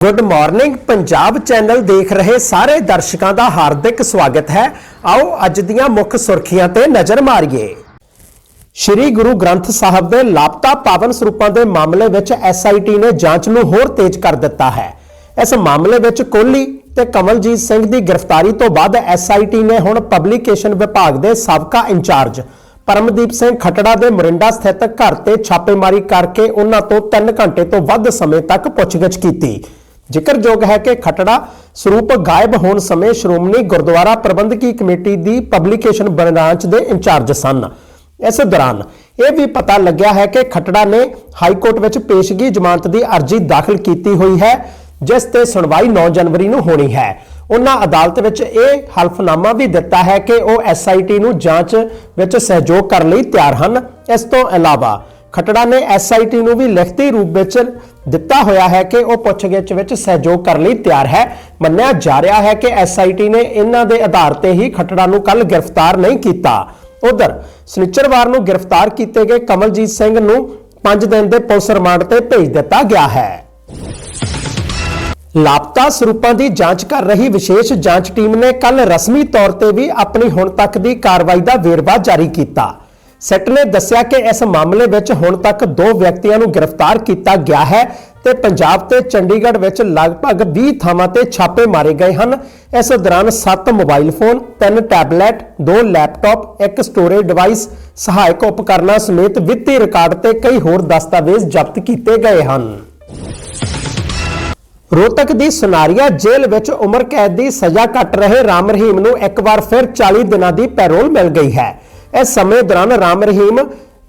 Good morning Punjab channel ਦੇਖ ਰਹੇ ਸਾਰੇ ਦਰਸ਼ਕਾਂ ਦਾ ਹਾਰਦਿਕ ਸਵਾਗਤ ਹੈ। ਆਓ ਅੱਜ ਦੀਆਂ ਮੁੱਖ ਸੁਰਖੀਆਂ ਤੇ ਨਜ਼ਰ ਮਾਰੀਏ। ਸ਼੍ਰੀ ਗੁਰੂ ਗ੍ਰੰਥ ਸਾਹਿਬ ਦੇ ਲਾਪਤਾ ਪਾਵਨ ਸਰੂਪਾਂ ਦੇ ਮਾਮਲੇ ਵਿੱਚ ਐਸਆਈਟੀ ਨੇ ਜਾਂਚ ਨੂੰ ਹੋਰ ਤੇਜ਼ ਕਰ ਦਿੱਤਾ ਹੈ। ਇਸ ਮਾਮਲੇ ਵਿੱਚ ਕੋਹਲੀ ਤੇ ਕਮਲਜੀਤ ਸਿੰਘ ਦੀ ਗ੍ਰਿਫਤਾਰੀ ਤੋਂ ਬਾਅਦ ਐਸਆਈਟੀ ਨੇ ਹੁਣ ਪਬਲੀਕੇਸ਼ਨ ਵਿਭਾਗ ਦੇ ਸਾਬਕਾ ਇੰਚਾਰਜ ਪਰਮਦੀਪ ਸਿੰਘ ਖਟੜਾ ਦੇ ਮੋਰਿੰਡਾ ਸਥਿਤ ਘਰ ਤੇ ਛਾਪੇਮਾਰੀ ਕਰਕੇ ਉਹਨਾਂ ਤੋਂ 3 ਘੰਟੇ ਤੋਂ ਵੱਧ ਸਮੇਂ ਤੱਕ ਪੁੱਛਗਿੱਛ ਕੀਤੀ। ਜ਼ਿਕਰਯੋਗ ਹੈ ਕਿ ਖਟੜਾ ਸਰੂਪ ਗਾਇਬ ਹੋਣ ਸਮੇਂ ਸ਼੍ਰੋਮਣੀ ਗੁਰਦੁਆਰਾ ਪ੍ਰਬੰਧਕੀ ਕਮੇਟੀ ਦੀ ਪਬਲਿਕੇਸ਼ਨ ਬ੍ਰਾਂਚ ਦੇ ਇੰਚਾਰਜ ਸਨ। ਇਸ ਦੌਰਾਨ ਇਹ ਵੀ ਪਤਾ ਲੱਗਿਆ ਹੈ ਕਿ ਖਟੜਾ ਨੇ ਹਾਈ ਕੋਰਟ ਵਿੱਚ ਪੇਸ਼ਗੀ ਜ਼ਮਾਨਤ ਦੀ ਅਰਜ਼ੀ ਦਾਖਲ ਕੀਤੀ ਹੋਈ ਹੈ, ਜਿਸ ਤੇ ਸੁਣਵਾਈ 9 ਜਨਵਰੀ ਨੂੰ ਹੋਣੀ ਹੈ। ਉਹਨਾਂ ਅਦਾਲਤ ਵਿੱਚ ਇਹ ਹਲਫਨਾਮਾ ਵੀ ਦਿੱਤਾ ਹੈ ਕਿ ਉਹ ਐਸਆਈਟੀ ਨੂੰ ਜਾਂਚ ਵਿੱਚ ਸਹਿਯੋਗ ਕਰਨ ਲਈ ਤਿਆਰ ਹਨ। ਇਸ ਤੋਂ ਇਲਾਵਾ ਖਟੜਾ ਨੇ ਐਸਆਈਟੀ ਨੂੰ ਵੀ ਲਿਖਤੀ ਰੂਪ ਵਿੱਚ ਦਿੱਤਾ ਹੋਇਆ ਹੈ ਕਿ ਉਹ ਪੁੱਛਗਿੱਛ ਵਿੱਚ ਸਹਿਯੋਗ ਕਰਨ ਲਈ ਤਿਆਰ ਹੈ। ਮੰਨਿਆ ਜਾ ਰਿਹਾ ਹੈ ਕਿ ਐਸਆਈਟੀ ਨੇ ਇਹਨਾਂ ਦੇ ਆਧਾਰ ਤੇ ਹੀ ਖਟੜਾ ਨੂੰ ਕੱਲ ਗ੍ਰਿਫਤਾਰ ਨਹੀਂ ਕੀਤਾ। ਉਧਰ, ਸਨਿਚਰਵਾਰ ਨੂੰ ਗ੍ਰਿਫਤਾਰ ਕੀਤੇ ਗਏ ਕਮਲਜੀਤ ਸਿੰਘ ਨੂੰ 5 ਦਿਨ ਦੇ ਪੁਲਿਸ ਰਿਮਾਂਡ ਤੇ ਭੇਜ ਦਿੱਤਾ ਗਿਆ ਹੈ। ਲਾਪਤਾ ਸਰੂਪਾਂ ਦੀ ਜਾਂਚ ਕਰ ਰਹੀ ਵਿਸ਼ੇਸ਼ ਜਾਂਚ ਟੀਮ ਨੇ ਕੱਲ ਰਸਮੀ ਤੌਰ ਤੇ ਵੀ ਆਪਣੀ ਹੁਣ ਤੱਕ ਦੀ ਕਾਰਵਾਈ ਦਾ ਵੇਰਵਾ ਜਾਰੀ ਕੀਤਾ। ਸੈੱਟ ਨੇ ਦੱਸਿਆ ਕਿ ਇਸ ਮਾਮਲੇ ਵਿੱਚ ਹੁਣ ਤੱਕ ਦੋ ਵਿਅਕਤੀਆਂ ਨੂੰ ਗ੍ਰਿਫਤਾਰ ਕੀਤਾ ਗਿਆ ਹੈ ਤੇ ਪੰਜਾਬ ਤੇ ਚੰਡੀਗੜ੍ਹ ਵਿੱਚ ਲਗਭਗ 20 ਥਾਵਾਂ ਤੇ ਛਾਪੇ ਮਾਰੇ ਗਏ ਹਨ। ਇਸ ਦੌਰਾਨ 7 ਮੋਬਾਈਲ ਫੋਨ 3 ਟੈਬਲੇਟ 2 ਲੈਪਟਾਪ, ਇੱਕ ਸਟੋਰੇਜ ਡਿਵਾਈਸ, ਸਹਾਇਕ ਉਪਕਰਨਾਂ ਸਮੇਤ ਵਿੱਤੀ ਰਿਕਾਰਡ ਤੇ ਕਈ ਹੋਰ ਦਸਤਾਵੇਜ਼ ਜ਼ਬਤ ਕੀਤੇ ਗਏ ਹਨ। ਰੋਹਤਕ ਦੀ ਸੁਨਾਰੀਆ ਜੇਲ੍ਹ ਵਿੱਚ ਉਮਰ ਕੈਦ ਦੀ ਸਜ਼ਾ ਕੱਟ ਰਹੇ ਰਾਮ ਰਹੀਮ ਨੂੰ ਇੱਕ ਵਾਰ ਫਿਰ 40 ਦਿਨਾਂ ਦੀ ਪੈਰੋਲ ਮਿਲ ਗਈ ਹੈ। ਇਸ ਸਮੇਂ ਦੌਰਾਨ ਰਾਮ ਰਹੀਮ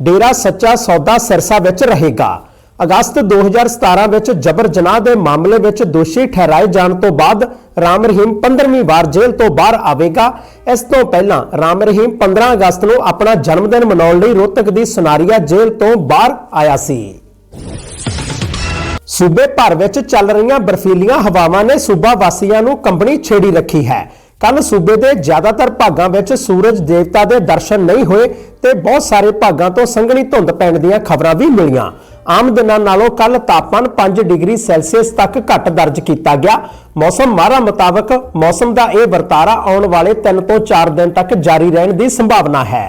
ਡੇਰਾ ਸੱਚਾ ਸੌਦਾ ਸਿਰਸਾ ਵਿੱਚ ਰਹੇਗਾ। ਅਗਸਤ 2017 ਵਿੱਚ ਜਬਰ ਜਨਾਹ ਦੇ ਮਾਮਲੇ ਵਿੱਚ ਦੋਸ਼ੀ ਠਹਿਰਾਏ ਜਾਣ ਤੋਂ ਬਾਅਦ ਰਾਮ ਰਹੀਮ 15ਵੀਂ ਵਾਰ ਜੇਲ੍ਹ ਤੋਂ ਬਾਹਰ ਆਵੇਗਾ। ਇਸ ਤੋਂ ਪਹਿਲਾਂ ਰਾਮ ਰਹੀਮ 15 ਅਗਸਤ ਨੂੰ ਆਪਣਾ ਜਨਮ ਦਿਨ ਮਨਾਉਣ ਲਈ ਰੋਹਤਕ ਦੀ ਸੁਨਾਰੀਆ ਜੇਲ੍ਹ ਤੋਂ ਬਾਹਰ ਆਇਆ ਸੀ। ਸੂਬੇ ਭਰ ਵਿੱਚ ਚੱਲ ਰਹੀਆਂ ਬਰਫੀਲੀਆਂ ਹਵਾਵਾਂ ਨੇ ਸੂਬਾ ਵਾਸੀਆਂ ਨੂੰ ਕੰਬਣੀ ਛੇੜੀ ਰੱਖੀ ਹੈ। ਕੱਲ ਸੂਬੇ ਦੇ ਜ਼ਿਆਦਾਤਰ ਭਾਗਾਂ ਵਿੱਚ ਸੂਰਜ ਦੇਵਤਾ ਦੇ ਦਰਸ਼ਨ ਨਹੀਂ ਹੋਏ ਤੇ ਬਹੁਤ ਸਾਰੇ ਭਾਗਾਂ ਤੋਂ ਸੰਘਣੀ ਧੁੰਦ ਪੈਣ ਦੀਆਂ ਖਬਰਾਂ ਵੀ ਮਿਲੀਆਂ। ਆਮ ਦਿਨਾਂ ਨਾਲੋਂ ਕੱਲ ਤਾਪਮਾਨ 5 ਡਿਗਰੀ ਸੈਲਸੀਅਸ ਤੱਕ ਘੱਟ ਦਰਜ ਕੀਤਾ ਗਿਆ। ਮੌਸਮ ਮਾਹਰਾਂ ਮੁਤਾਬਕ ਮੌਸਮ ਦਾ ਇਹ ਵਰਤਾਰਾ ਆਉਣ ਵਾਲੇ 3 ਤੋਂ 4 ਦਿਨ ਤੱਕ ਜਾਰੀ ਰਹਿਣ ਦੀ ਸੰਭਾਵਨਾ ਹੈ।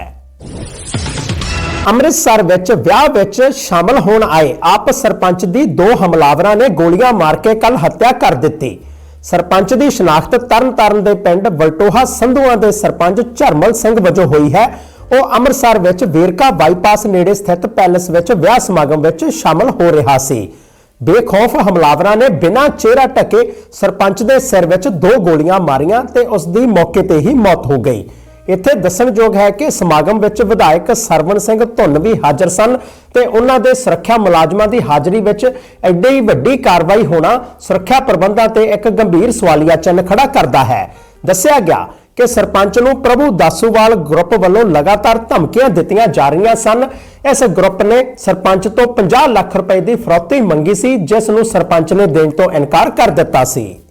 ਅੰਮ੍ਰਿਤਸਰ ਵਿੱਚ ਵਿਆਹ ਵਿੱਚ ਸ਼ਾਮਲ ਹੋਣ ਆਏ ਆਪ ਸਰਪੰਚ ਦੀ ਦੋ ਹਮਲਾਵਰਾਂ ਨੇ ਗੋਲੀਆਂ ਮਾਰ ਕੇ ਕੱਲ ਹੱਤਿਆ ਕਰ ਦਿੱਤੀ। ਸਰਪੰਚ ਦੀ ਸ਼ਨਾਖਤ ਤਰਨਤਾਰਨ ਦੇ ਪਿੰਡ ਵਲਟੋਹਾ ਸੰਧੂਆਂ ਦੇ ਸਰਪੰਚ ਝਰਮਲ ਸਿੰਘ ਵਜੋਂ ਹੋਈ ਹੈ। ਉਹ ਅੰਮ੍ਰਿਤਸਰ ਵਿੱਚ ਵੇਰਕਾ ਬਾਈਪਾਸ ਨੇੜੇ ਸਥਿਤ ਪੈਲਸ ਵਿੱਚ ਵਿਆਹ ਸਮਾਗਮ ਵਿੱਚ ਸ਼ਾਮਲ ਹੋ ਰਿਹਾ ਸੀ। ਬੇਖੌਫ ਹਮਲਾਵਰਾਂ ਨੇ ਬਿਨਾਂ ਚਿਹਰਾ ਢਕੇ ਸਰਪੰਚ ਦੇ ਸਿਰ ਵਿੱਚ ਦੋ ਗੋਲੀਆਂ ਮਾਰੀਆਂ ਤੇ ਉਸ ਦੀ ਮੌਕੇ ਤੇ ਹੀ ਮੌਤ ਹੋ ਗਈ। ਇੱਥੇ ਦੱਸਣਯੋਗ ਹੈ ਕਿ ਸਮਾਗਮ ਵਿੱਚ ਵਿਧਾਇਕ ਸਰਵਨ ਸਿੰਘ ਧੁੰਨ ਵੀ ਹਾਜ਼ਰ ਸਨ ਤੇ ਉਹਨਾਂ ਦੇ ਸੁਰੱਖਿਆ ਮੁਲਾਜ਼ਮਾਂ ਦੀ ਹਾਜ਼ਰੀ ਵਿੱਚ ਐਡੀ ਵੱਡੀ ਕਾਰਵਾਈ ਹੋਣਾ ਸੁਰੱਖਿਆ ਪ੍ਰਬੰਧਾਂ ਤੇ ਇੱਕ ਗੰਭੀਰ ਸਵਾਲੀਆ ਚਿੰਨ੍ਹ ਖੜਾ ਕਰਦਾ ਹੈ। ਦੱਸਿਆ ਗਿਆ ਕਿ ਸਰਪੰਚ ਨੂੰ ਪ੍ਰਭੂ ਦਾਸੂਵਾਲ ਗਰੁੱਪ ਵੱਲੋਂ ਲਗਾਤਾਰ ਧਮਕੀਆਂ ਦਿੱਤੀਆਂ ਜਾ ਰਹੀਆਂ ਸਨ। ਇਸ ਗਰੁੱਪ ਨੇ ਸਰਪੰਚ ਤੋਂ 50 ਲੱਖ ਰੁਪਏ ਦੀ ਫਰੌਤੀ ਮੰਗੀ ਸੀ, ਜਿਸ ਨੂੰ ਸਰਪੰਚ ਨੇ ਦੇਣ ਤੋਂ ਇਨਕਾਰ ਕਰ ਦਿੱਤਾ ਸੀ।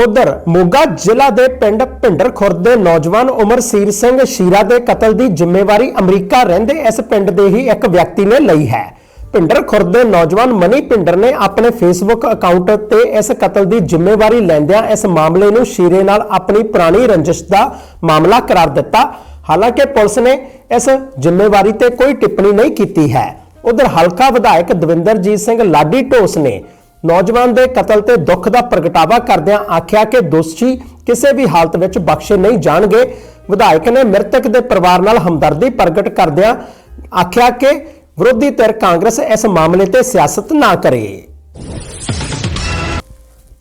ਉਧਰ ਮੋਗਾ ਜ਼ਿਲ੍ਹਾ ਦੇ ਪਿੰਡ ਭਿੰਡਰ ਖੁਰਦ ਦੇ ਨੌਜਵਾਨ ਉਮਰਸੀਰ ਸਿੰਘ ਸ਼ੀਰਾ ਦੇ ਕਤਲ ਦੀ ਜ਼ਿੰਮੇਵਾਰੀ ਅਮਰੀਕਾ ਰਹਿੰਦੇ ਇਸ ਪਿੰਡ ਦੇ ਹੀ ਇੱਕ ਵਿਅਕਤੀ ਨੇ ਲਈ ਹੈ। ਭਿੰਡਰ ਖੁਰਦ ਦੇ ਨੌਜਵਾਨ ਮਨੀ ਭਿੰਡਰ ਨੇ ਆਪਣੇ ਫੇਸਬੁੱਕ ਅਕਾਊਂਟ ਤੇ ਇਸ ਕਤਲ ਦੀ ਜ਼ਿੰਮੇਵਾਰੀ ਲੈਂਦਿਆਂ ਇਸ ਮਾਮਲੇ ਨੂੰ ਸ਼ੀਰੇ ਨਾਲ ਆਪਣੀ ਪੁਰਾਣੀ ਰੰਜਿਸ਼ ਦਾ ਮਾਮਲਾ ਕਰਾਰ ਦਿੱਤਾ। ਹਾਲਾਂਕਿ ਪੁਲਿਸ ਨੇ ਇਸ ਜ਼ਿੰਮੇਵਾਰੀ ਤੇ ਕੋਈ ਟਿੱਪਣੀ ਨਹੀਂ ਕੀਤੀ ਹੈ। ਉਧਰ ਹਲਕਾ ਵਿਧਾਇਕ ਦਵਿੰਦਰਜੀਤ ਸਿੰਘ ਲਾਡੀ ਢੋਸ ਨੇ ਨੌਜਵਾਨ ਦੇ ਕਤਲ ਤੇ ਦੁੱਖ ਦਾ ਪ੍ਰਗਟਾਵਾ ਕਰਦਿਆਂ ਆਖਿਆ ਕਿ ਦੋਸ਼ੀ ਕਿਸੇ ਵੀ ਹਾਲਤ ਵਿੱਚ ਬਖਸ਼ੇ ਨਹੀਂ ਜਾਣਗੇ। ਵਿਧਾਇਕ ਨੇ ਮ੍ਰਿਤਕ ਦੇ ਪਰਿਵਾਰ ਨਾਲ ਹਮਦਰਦੀ ਪ੍ਰਗਟ ਕਰਦਿਆਂ ਆਖਿਆ ਕਿ ਵਿਰੋਧੀ ਧਿਰ ਕਾਂਗਰਸ ਇਸ ਮਾਮਲੇ ਤੇ ਸਿਆਸਤ ਨਾ ਕਰੇ।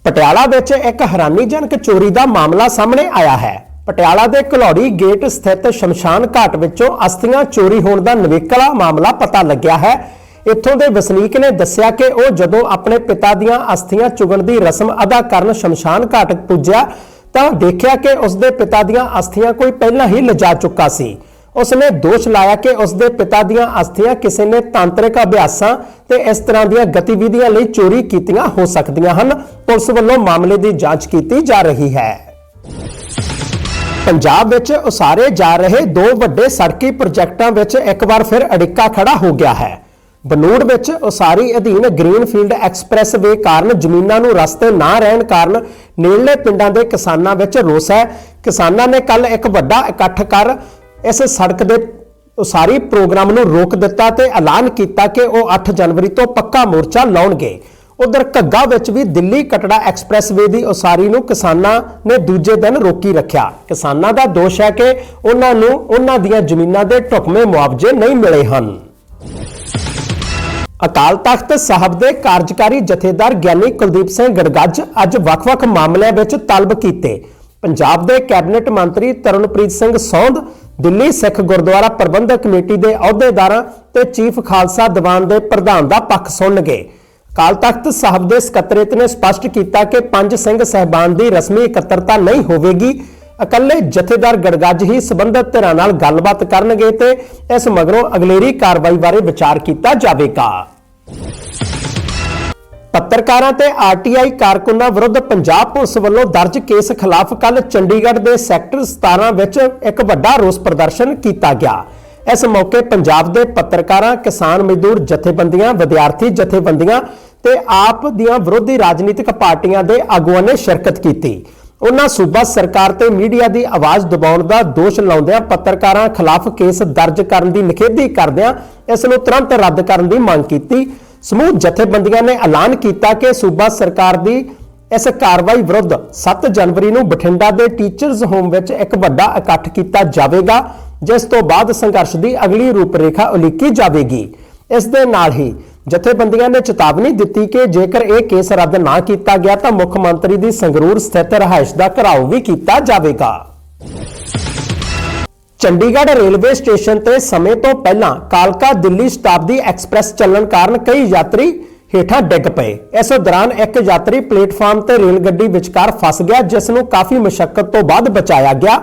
ਪਟਿਆਲਾ ਵਿੱਚ ਇੱਕ ਹੈਰਾਨੀਜਨਕ ਚੋਰੀ ਦਾ ਮਾਮਲਾ ਸਾਹਮਣੇ ਆਇਆ ਹੈ। ਪਟਿਆਲਾ ਦੇ ਘਲੌੜੀ ਗੇਟ ਸਥਿਤ ਸ਼ਮਸ਼ਾਨ ਘਾਟ ਵਿੱਚੋਂ ਅਸਥੀਆਂ ਚੋਰੀ ਹੋਣ ਦਾ ਨਵੇਕਲਾ ਮਾਮਲਾ ਪਤਾ ਲੱਗਿਆ ਹੈ। ਇੱਥੋਂ ਦੇ ਵਸਨੀਕ ਨੇ ਦੱਸਿਆ ਕਿ ਉਹ ਜਦੋਂ ਆਪਣੇ ਪਿਤਾ ਦੀਆਂ ਅਸਥੀਆਂ ਚੁਗਣ ਦੀ ਰਸਮ ਅਦਾ ਕਰਨ ਸ਼ਮਸ਼ਾਨ ਘਾਟ ਪੁੱਜਿਆ ਤਾਂ ਦੇਖਿਆ ਕਿ ਉਸ ਦੇ ਪਿਤਾ ਦੀਆਂ ਅਸਥੀਆਂ ਕੋਈ ਪਹਿਲਾਂ ਹੀ ਲਿਜਾ ਚੁੱਕਾ ਸੀ। ਉਸ ਨੇ ਦੋਸ਼ ਲਾਇਆ ਕਿ ਉਸ ਦੇ ਪਿਤਾ ਦੀਆਂ ਅਸਥੀਆਂ ਕਿਸੇ ਨੇ ਤਾਂਤਰਿਕ ਅਭਿਆਸਾਂ ਤੇ ਇਸ ਤਰ੍ਹਾਂ ਦੀਆਂ ਗਤੀਵਿਧੀਆਂ ਲਈ ਚੋਰੀ ਕੀਤੀਆਂ ਹੋ ਸਕਦੀਆਂ ਹਨ। ਪੁਲਿਸ ਵੱਲੋਂ ਮਾਮਲੇ ਦੀ ਜਾਂਚ ਕੀਤੀ ਜਾ ਰਹੀ ਹੈ। ਪੰਜਾਬ ਵਿੱਚ ਉਸਾਰੇ ਜਾ ਰਹੇ ਦੋ ਵੱਡੇ ਸੜਕੀ ਪ੍ਰੋਜੈਕਟਾਂ ਵਿੱਚ ਇੱਕ ਵਾਰ ਫਿਰ ਅੜਿੱਕਾ ਖੜਾ ਹੋ ਗਿਆ ਹੈ। ਬਨੂੜ ਵਿੱਚ ਉਸਾਰੀ ਅਧੀਨ ਗ੍ਰੀਨਫੀਲਡ ਐਕਸਪ੍ਰੈਸਵੇ ਕਾਰਨ ਜ਼ਮੀਨਾਂ ਨੂੰ ਰਸਤੇ ਨਾ ਰਹਿਣ ਕਾਰਨ ਨੇੜਲੇ ਪਿੰਡਾਂ ਦੇ ਕਿਸਾਨਾਂ ਵਿੱਚ ਰੋਸ ਹੈ। ਕਿਸਾਨਾਂ ਨੇ ਕੱਲ ਇੱਕ ਵੱਡਾ ਇਕੱਠ ਕਰ ਇਸ ਸੜਕ ਦੇ ਉਸਾਰੀ ਪ੍ਰੋਗਰਾਮ ਨੂੰ ਰੋਕ ਦਿੱਤਾ ਤੇ ਐਲਾਨ ਕੀਤਾ ਕਿ ਉਹ 8 ਜਨਵਰੀ ਤੋਂ ਪੱਕਾ ਮੋਰਚਾ ਲਾਉਣਗੇ। ਉਧਰ ਘੱਗਾ ਵਿੱਚ ਵੀ ਦਿੱਲੀ ਕਟੜਾ ਐਕਸਪ੍ਰੈਸਵੇ ਦੀ ਉਸਾਰੀ ਨੂੰ ਕਿਸਾਨਾਂ ਨੇ ਦੂਜੇ ਦਿਨ ਰੋਕੀ ਰੱਖਿਆ। ਕਿਸਾਨਾਂ ਦਾ ਦੋਸ਼ ਹੈ ਕਿ ਉਹਨਾਂ ਨੂੰ ਉਹਨਾਂ ਦੀਆਂ ਜ਼ਮੀਨਾਂ ਦੇ ਢੁਕਵੇਂ ਮੁਆਵਜ਼ੇ ਨਹੀਂ ਮਿਲੇ ਹਨ। ਅਕਾਲ ਤਖਤ ਸਾਹਿਬ ਦੇ ਕਾਰਜਕਾਰੀ ਜਥੇਦਾਰ ਗਿਆਨੀ ਕੁਲਦੀਪ ਸਿੰਘ ਗੜਗੱਜ ਅੱਜ ਵੱਖ-ਵੱਖ ਮਾਮਲਿਆਂ ਵਿੱਚ ਤਲਬ ਕੀਤੇ। ਪੰਜਾਬ ਦੇ ਕੈਬਨਿਟ ਮੰਤਰੀ ਤਰਨਪ੍ਰੀਤ ਸਿੰਘ ਸੌਂਧ ਦਿੱਲੀ ਸਿੱਖ ਗੁਰਦੁਆਰਾ ਪ੍ਰਬੰਧਕ ਕਮੇਟੀ ਦੇ ਅਹੁਦੇਦਾਰਾਂ ਤੇ ਚੀਫ ਖਾਲਸਾ ਦੀਵਾਨ ਦੇ ਪ੍ਰਧਾਨ ਦਾ ਪੱਖ ਸੁਣਨਗੇ ਅਕਾਲ ਤਖਤ ਸਾਹਿਬ ਦੇ ਸਕੱਤਰੇਤ ਨੇ ਸਪਸ਼ਟ ਕੀਤਾ ਕਿ ਪੰਜ ਸਿੰਘ ਸਹਿਬਾਨ ਦੀ ਰਸਮੀ ਇਕੱਤਰਤਾ ਨਹੀਂ ਹੋਵੇਗੀ। ਇਕੱਲੇ ਜਥੇਦਾਰ ਗੜਗੱਜ ਹੀ ਸਬੰਧਤ ਧਿਰਾਂ ਨਾਲ ਗੱਲਬਾਤ ਕਰਨਗੇ ਤੇ ਇਸ ਮਗਰੋਂ ਅਗਲੇਰੀ ਕਾਰਵਾਈ ਬਾਰੇ ਵਿਚਾਰ ਕੀਤਾ ਜਾਵੇਗਾ। ਪੱਤਰਕਾਰਾਂ ਤੇ ਆਰਟੀਆਈ ਕਾਰਕੁਨਾਂ ਵਿਰੁੱਧ ਪੰਜਾਬ ਪੁਲਿਸ ਵੱਲੋਂ ਦਰਜ ਕੇਸ ਖਿਲਾਫ ਕੱਲ ਚੰਡੀਗੜ੍ਹ ਦੇ ਸੈਕਟਰ 17 ਵਿੱਚ ਇੱਕ ਵੱਡਾ ਰੋਸ ਪ੍ਰਦਰਸ਼ਨ ਕੀਤਾ ਗਿਆ। ਇਸ ਮੌਕੇ ਪੰਜਾਬ ਦੇ ਪੱਤਰਕਾਰਾਂ, ਕਿਸਾਨ ਮਜ਼ਦੂਰ, ਜਥੇਬੰਦੀਆਂ, ਵਿਦਿਆਰਥੀ ਜਥੇਬੰਦੀਆਂ ਤੇ ਆਪ ਦੀਆਂ ਵਿਰੋਧੀ ਰਾਜਨੀਤਿਕ ਪਾਰਟੀਆਂ ਦੇ ਆਗੂਆਂ ਨੇ ਸ਼ਿਰਕਤ ਕੀਤੀ। ਉਹਨਾਂ ਸੂਬਾ ਸਰਕਾਰ ਤੇ ਮੀਡੀਆ ਦੀ ਆਵਾਜ਼ ਦਬਾਉਣ ਦਾ ਦੋਸ਼ ਲਾਉਂਦਿਆਂ ਪੱਤਰਕਾਰਾਂ ਖਿਲਾਫ ਕੇਸ ਦਰਜ ਕਰਨ ਦੀ ਨਿਖੇਧੀ ਕਰਦਿਆਂ ਇਸ ਨੂੰ ਤੁਰੰਤ ਰੱਦ ਕਰਨ ਦੀ ਮੰਗ ਕੀਤੀ। ਸਮੂਹ ਜਥੇਬੰਦੀਆਂ ਨੇ ਐਲਾਨ ਕੀਤਾ ਕਿ ਸੂਬਾ ਸਰਕਾਰ ਦੀ ਇਸ ਕਾਰਵਾਈ ਵਿਰੁੱਧ 7 ਜਨਵਰੀ ਨੂੰ ਬਠਿੰਡਾ ਦੇ ਟੀਚਰਸ ਹੋਮ ਵਿੱਚ ਇੱਕ ਵੱਡਾ ਇਕੱਠ ਕੀਤਾ ਜਾਵੇਗਾ, ਜਿਸ ਤੋਂ ਬਾਅਦ ਸੰਘਰਸ਼ ਦੀ ਅਗਲੀ ਰੂਪਰੇਖਾ ਉਲੀਕੀ ਜਾਵੇਗੀ। ਇਸ ਦੇ ਨਾਲ ਹੀ ਜਥੇਬੰਦੀਆਂ ਨੇ ਚੇਤਾਵਨੀ ਦਿੱਤੀ ਕਿ ਜੇਕਰ ਇਹ ਕੇਸ ਰੱਦ ਨਾ ਕੀਤਾ ਗਿਆ ਤਾਂ ਮੁੱਖ ਮੰਤਰੀ ਦੀ ਸੰਗਰੂਰ ਸਥਿਤ ਰਹਾਇਸ਼ ਦਾ ਘਰਾਓ ਵੀ ਕੀਤਾ ਜਾਵੇਗਾ। ਚੰਡੀਗੜ੍ਹ ਰੇਲਵੇ ਸਟੇਸ਼ਨ ਤੇ ਸਮੇਂ ਤੋਂ ਪਹਿਲਾਂ ਕਾਲਕਾ ਦਿੱਲੀ ਸ਼ਤਾਬਦੀ ਐਕਸਪ੍ਰੈਸ ਚੱਲਣ ਕਾਰਨ ਕਈ ਯਾਤਰੀ ਹੇਠਾਂ ਡਿੱਗ ਪਏ। ਇਸ ਦੌਰਾਨ ਇੱਕ ਯਾਤਰੀ ਪਲੇਟਫਾਰਮ ਤੇ ਰੇਲ ਗੱਡੀ ਵਿਚਕਾਰ ਫਸ ਗਿਆ, ਜਿਸ ਨੂੰ ਕਾਫੀ ਮੁਸ਼ਕਲ ਤੋਂ ਬਾਅਦ ਬਚਾਇਆ ਗਿਆ।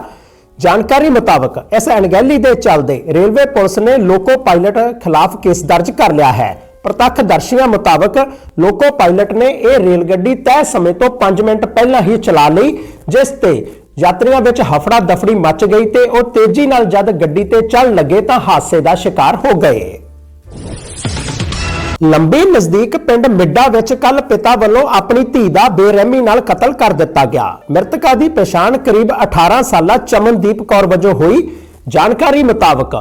ਜਾਣਕਾਰੀ ਮੁਤਾਬਕ, ਇਸ ਅਣਗਹਿਲੀ ਦੇ ਚੱਲਦੇ ਰੇਲਵੇ ਪੁਲਿਸ ਨੇ ਲੋਕੋ ਪਾਇਲਟ ਖਿਲਾਫ ਕੇਸ ਦਰਜ ਕਰ ਲਿਆ ਹੈ। ਪ੍ਰਤੱਖਦਰਸ਼ੀਆਂ ਮੁਤਾਬਕ ਲੋਕੋ ਪਾਇਲਟ ਨੇ ਇਹ ਰੇਲ ਗੱਡੀ ਤੈਅ ਸਮੇਂ ਤੋਂ 5 ਮਿੰਟ ਪਹਿਲਾਂ ਹੀ ਚਲਾ ਲਈ, ਜਿਸ ਤੇ ਯਾਤਰੀਆਂ ਵਿੱਚ ਹਫੜਾ ਦਫੜੀ ਮਚ ਗਈ ਤੇ ਉਹ ਤੇਜ਼ੀ ਨਾਲ ਜਦ ਗੱਡੀ ਤੇ ਚੱਲ ਲੱਗੇ ਤਾਂ ਹਾਦਸੇ ਦਾ ਸ਼ਿਕਾਰ ਹੋ ਗਏ। ਲੰਬੀ ਨਜ਼ਦੀਕ ਪਿੰਡ ਮਿੱਡਾ ਵਿੱਚ ਕੱਲ ਪਿਤਾ ਵੱਲੋਂ ਆਪਣੀ ਧੀ ਦਾ ਬੇਰਹਿਮੀ ਨਾਲ ਕਤਲ ਕਰ ਦਿੱਤਾ ਗਿਆ। ਮ੍ਰਿਤਕਾ ਦੀ ਪਛਾਣ ਕਰੀਬ 18 ਸਾਲਾ ਚਮਨਦੀਪ ਕੌਰ ਵਜੋਂ ਹੋਈ। ਜਾਣਕਾਰੀ ਮੁਤਾਬਕ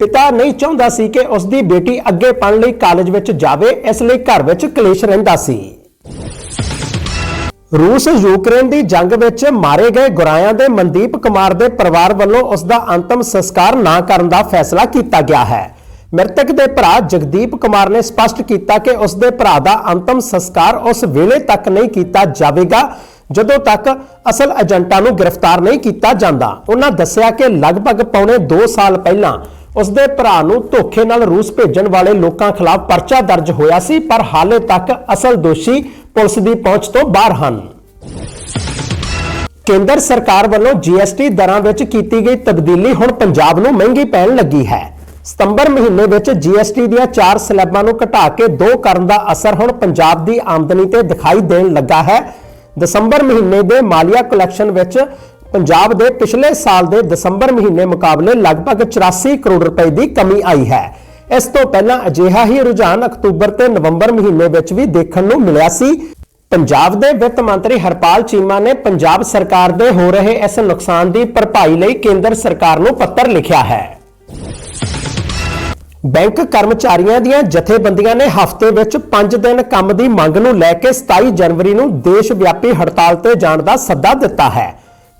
ਪਿਤਾ ਨਹੀਂ ਚਾਹੁੰਦਾ ਸੀ ਕਿ ਉਸ ਦੀ ਬੇਟੀ ਅੱਗੇ ਪੜ੍ਹਨ ਲਈ ਕਾਲਜ ਵਿੱਚ ਜਾਵੇ, ਇਸ ਲਈ ਘਰ ਵਿੱਚ ਕਲੇਸ਼ ਰਹਿੰਦਾ ਸੀ। ਰੂਸ ਯੂਕਰੇਨ ਦੀ ਜੰਗ ਵਿੱਚ ਮਾਰੇ ਗਏ ਗੁਰਾਇਆਂ ਦੇ ਮਨਦੀਪ ਕੁਮਾਰ ਦੇ ਪਰਿਵਾਰ ਵੱਲੋਂ ਉਸ ਦਾ ਅੰਤਮ ਸੰਸਕਾਰ ਨਾ ਕਰਨ ਦਾ ਫੈਸਲਾ ਕੀਤਾ ਗਿਆ ਹੈ। ਮ੍ਰਿਤਕ ਦੇ ਭਰਾ ਜਗਦੀਪ ਕੁਮਾਰ ਨੇ ਸਪਸ਼ਟ ਕੀਤਾ ਕਿ ਉਸ ਦੇ ਭਰਾ ਦਾ ਅੰਤਮ ਸੰਸਕਾਰ ਉਸ ਵੇਲੇ ਤੱਕ ਨਹੀਂ ਕੀਤਾ ਜਾਵੇਗਾ, ਜਦੋਂ ਤੱਕ ਅਸਲ ਏਜੰਟਾਂ ਨੂੰ ਗ੍ਰਿਫਤਾਰ ਨਹੀਂ ਕੀਤਾ ਜਾਂਦਾ। ਉਹਨਾਂ ਦੱਸਿਆ ਕਿ ਲਗਭਗ ਪੌਣੇ 2 ਸਾਲ ਪਹਿਲਾਂ ਉਸ ਦੇ ਭਰਾ ਨੂੰ ਧੋਖੇ ਨਾਲ ਰੂਸ ਭੇਜਣ ਵਾਲੇ ਲੋਕਾਂ ਖਿਲਾਫ ਪਰਚਾ ਦਰਜ ਹੋਇਆ ਸੀ, ਪਰ ਹਾਲੇ ਤੱਕ ਅਸਲ ਦੋਸ਼ੀ ਪੁਲਿਸ ਦੀ ਪਹੁੰਚ ਤੋਂ ਬਾਹਰ ਹਨ। ਕੇਂਦਰ ਸਰਕਾਰ ਵੱਲੋਂ ਜੀਐਸਟੀ ਦਰਾਂ ਵਿੱਚ ਕੀਤੀ ਗਈ ਤਬਦੀਲੀ ਹੁਣ ਪੰਜਾਬ ਨੂੰ ਮਹਿੰਗੀ ਪੈਣ ਲੱਗੀ ਹੈ। ਸਤੰਬਰ ਮਹੀਨੇ ਵਿੱਚ ਜੀਐਸਟੀ ਦੀਆਂ 4 ਸਲੈਬਾਂ ਨੂੰ ਘਟਾ ਕੇ 2 ਕਰਨ ਦਾ ਅਸਰ ਹੁਣ ਪੰਜਾਬ ਦੀ ਆਮਦਨੀ ਤੇ ਦਿਖਾਈ ਦੇਣ ਲੱਗਾ ਹੈ। ਦਸੰਬਰ ਮਹੀਨੇ ਦੇ ਮਾਲੀਆ ਕਲੈਕਸ਼ਨ ਵਿੱਚ ਪੰਜਾਬ ਦੇ ਪਿਛਲੇ ਸਾਲ ਦੇ ਦਸੰਬਰ ਮਹੀਨੇ ਮੁਕਾਬਲੇ ਲਗਭਗ 84 ਕਰੋੜ ਰੁਪਏ ਦੀ ਕਮੀ ਆਈ ਹੈ। ਇਸ ਤੋਂ ਪਹਿਲਾਂ ਅਜਿਹਾ ਹੀ ਰੁਝਾਨ ਅਕਤੂਬਰ ਤੇ ਨਵੰਬਰ ਮਹੀਨੇ ਵਿੱਚ ਵੀ ਦੇਖਣ ਨੂੰ ਮਿਲਿਆ ਸੀ। ਪੰਜਾਬ ਦੇ ਵਿੱਤ ਮੰਤਰੀ ਹਰਪਾਲ ਚੀਮਾ ਨੇ ਪੰਜਾਬ ਸਰਕਾਰ ਦੇ ਹੋ ਰਹੇ ਇਸ ਨੁਕਸਾਨ ਦੀ ਭਰਪਾਈ ਲਈ ਕੇਂਦਰ ਸਰਕਾਰ ਨੂੰ ਪੱਤਰ ਲਿਖਿਆ ਹੈ। ਬੈਂਕ ਕਰਮਚਾਰੀਆਂ ਦੀਆਂ ਜਥੇਬੰਦੀਆਂ ਨੇ ਹਫ਼ਤੇ ਵਿੱਚ 5 ਦਿਨ ਕੰਮ ਦੀ ਮੰਗ ਨੂੰ ਲੈ ਕੇ 27 ਜਨਵਰੀ ਨੂੰ ਦੇਸ਼ ਵਿਆਪੀ ਹੜਤਾਲ ਤੇ ਜਾਣ ਦਾ ਸੱਦਾ ਦਿੱਤਾ ਹੈ।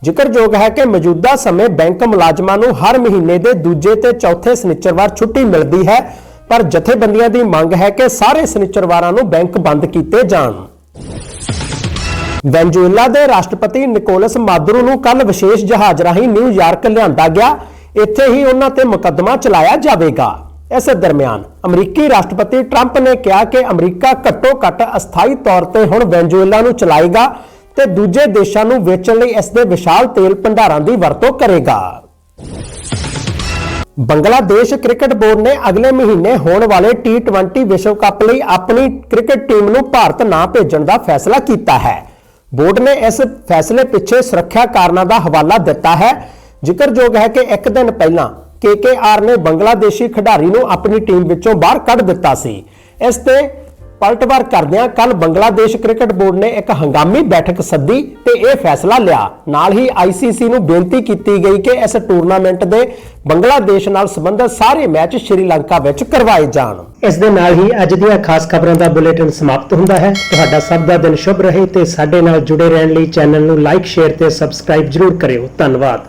ਜ਼ਿਕਰਯੋਗ ਹੈ ਕਿ ਮੌਜੂਦਾ ਸਮੇਂ ਬੈਂਕ ਮੁਲਾਜ਼ਮਾਂ ਨੂੰ ਹਰ ਮਹੀਨੇ ਦੇ ਦੂਜੇ ਤੇ ਚੌਥੇ ਸ਼ਨਿਚਰਵਾਰ ਛੁੱਟੀ ਮਿਲਦੀ ਹੈ, ਪਰ ਜਥੇਬੰਦੀਆਂ ਦੀ ਮੰਗ ਹੈ ਕਿ ਸਾਰੇ ਸ਼ਨਿਚਰਵਾਰਾਂ ਨੂੰ ਬੈਂਕ ਬੰਦ ਕੀਤੇ ਜਾਣ। ਵੈਨਜ਼ੂਏਲਾ ਦੇ ਰਾਸ਼ਟਰਪਤੀ ਨਿਕੋਲਸ ਮਾਦੁਰੋ ਨੂੰ ਕੱਲ ਵਿਸ਼ੇਸ਼ ਜਹਾਜ਼ ਰਾਹੀਂ ਨਿਊਯਾਰਕ ਲਿਆਂਦਾ ਗਿਆ। ਇੱਥੇ ਹੀ ਉਹਨਾਂ ਤੇ ਮੁਕੱਦਮਾ ਚਲਾਇਆ ਜਾਵੇਗਾ। ਇਸ ਦਰਮਿਆਨ ਅਮਰੀਕੀ ਰਾਸ਼ਟਰਪਤੀ ਟਰੰਪ ਨੇ ਕਿਹਾ ਕਿ ਅਮਰੀਕਾ ਘੱਟੋ-ਘੱਟ ਅਸਥਾਈ ਤੌਰ ਤੇ ਹੁਣ ਵੈਨਜ਼ੂਏਲਾ ਨੂੰ ਚਲਾਏਗਾ। ਤੇ ਦੂਜੇ ਦੇਸ਼ਾਂ ਨੂੰ ਵੇਚਣ ਲਈ ਇਸ ਦੇ ਵਿਸ਼ਾਲ ਤੇਲ ਭੰਡਾਰਾਂ ਦੀ ਵਰਤੋਂ ਕਰੇਗਾ। ਬੰਗਲਾਦੇਸ਼ ਕ੍ਰਿਕਟ ਬੋਰਡ ਨੇ ਅਗਲੇ ਮਹੀਨੇ ਹੋਣ ਵਾਲੇ T20 ਵਿਸ਼ਵ ਕੱਪ ਲਈ ਆਪਣੀ ਕ੍ਰਿਕਟ ਟੀਮ ਨੂੰ ਭਾਰਤ ਨਾ ਭੇਜਣ ਦਾ ਫੈਸਲਾ ਕੀਤਾ ਹੈ। ਬੋਰਡ ਨੇ ਇਸ ਫੈਸਲੇ ਪਿੱਛੇ ਸੁਰੱਖਿਆ ਕਾਰਨਾਂ ਦਾ ਹਵਾਲਾ ਦਿੱਤਾ ਹੈ। ਜ਼ਿਕਰਯੋਗ ਹੈ ਕਿ ਇੱਕ ਦਿਨ ਪਹਿਲਾਂ ਕੇਕੇਆਰ ਨੇ ਬੰਗਲਾਦੇਸ਼ੀ ਖਿਡਾਰੀ ਨੂੰ ਆਪਣੀ ਟੀਮ ਵਿੱਚੋਂ ਬਾਹਰ ਕੱਢ ਦਿੱਤਾ ਸੀ। ਇਸ ਤੇ ਪਲਟਵਾਰ ਕਰਦਿਆਂ ਕੱਲ ਬੰਗਲਾਦੇਸ਼ ਕ੍ਰਿਕਟ ਬੋਰਡ ਨੇ ਇੱਕ ਹੰਗਾਮੀ ਬੈਠਕ ਸੱਦੀ ਤੇ ਇਹ ਫੈਸਲਾ ਲਿਆ। ਨਾਲ ਹੀ ਆਈਸੀਸੀ ਨੂੰ ਬੇਨਤੀ ਕੀਤੀ ਗਈ ਕਿ ਇਸ ਟੂਰਨਾਮੈਂਟ ਦੇ ਬੰਗਲਾਦੇਸ਼ ਨਾਲ ਸੰਬੰਧਿਤ ਸਾਰੇ ਮੈਚ ਸ਼੍ਰੀਲੰਕਾ ਵਿੱਚ ਕਰਵਾਏ ਜਾਣ। ਇਸ ਦੇ ਨਾਲ ਹੀ ਅੱਜ ਦੀਆਂ ਖਾਸ ਖਬਰਾਂ ਦਾ ਬੁਲੇਟਿਨ ਸਮਾਪਤ ਹੁੰਦਾ ਹੈ। ਤੁਹਾਡਾ ਸਭ ਦਾ ਦਿਨ ਸ਼ੁਭ ਰਹੇ ਤੇ ਸਾਡੇ ਨਾਲ ਜੁੜੇ ਰਹਿਣ ਲਈ ਚੈਨਲ ਨੂੰ ਲਾਈਕ, ਸ਼ੇਅਰ ਤੇ ਸਬਸਕ੍ਰਾਈਬ ਜਰੂਰ ਕਰਿਓ। ਧੰਨਵਾਦ।